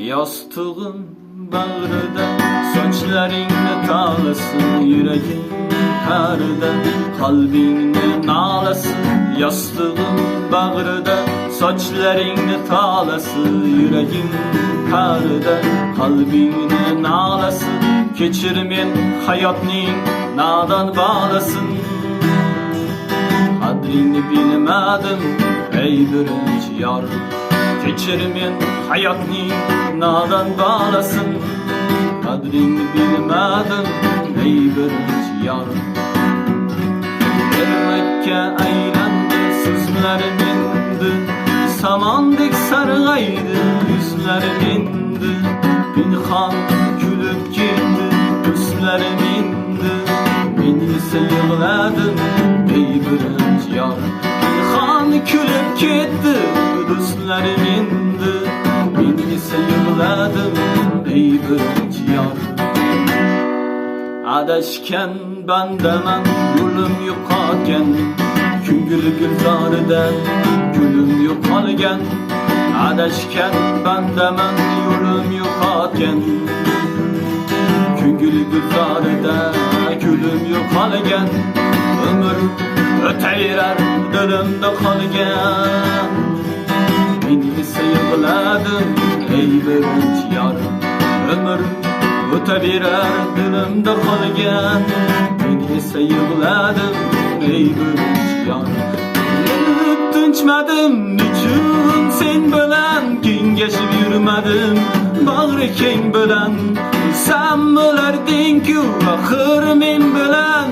Yastığın bağrıda Saçlarını tağlasın yüreğin karda Kalbinin ağlasın Yastığın bağrıda Saçlarını tağlasın yüreğin karda Kalbinin ağlasın Keçirmen hayatning nadan bağlasın. Kadrini bilmedim ey birinci yar Keçirimin hayatni nadan bağlasın Kadrini bilmedim ey birinci yar Bir Mekke aylandı sözlerimindi Samandık sargaydı yüzlerimindi Pinhan külüp gitti üstlerimindi Ben ise yığladım Adaşken bendemen yolum yo'qolgan Ko'ngil gulzoridan gulim yo'qolgan Adashgan bendemen yo'lim yo'qolgan Ko'ngil gulzorida gulim yo'qolgan Umr o'taverar dilimda qolgan Men esa yig'ladim ey birinchi yorim Umr o'taverar dilimda qolgan Men esa yig'ladim ey yorim Tinchmadim nechun sen bilan kengashib yurmadim Bag'ri keng bilan Sen bo'larding-ku axir men bilan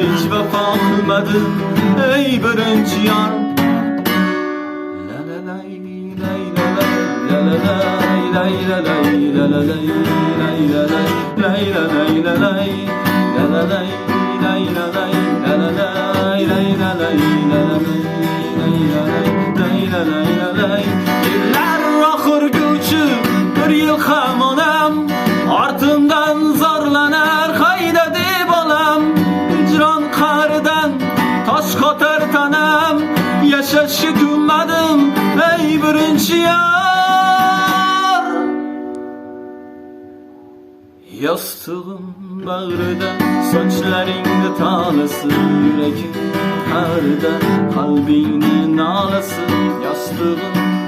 Hech vafo qilmadim ey birinchi yor la lay, la la lay, lay la lay, lay la lay, la lay, la la lay, lay la la la la la la la lay, la ey birinchi yor Yastığım bağrıda Saçlarında tağlası Yüreğim karda Kalbinin ağlası Yastığım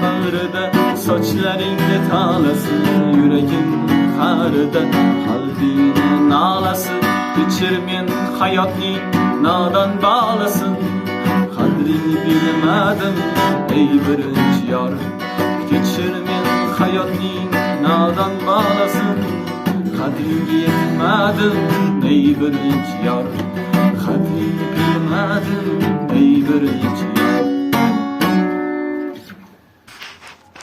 bağrıda Saçlarında tağlası Yüreğim karda Kalbinin ağlası Geçirmen hayatni Nadan bağlasın. Kadrini bilmedim Ey birinci yar. Geçirmen hayatni Nadan bağlasın Kadrini yetmedim ey birinci yar Kadrini bilmedim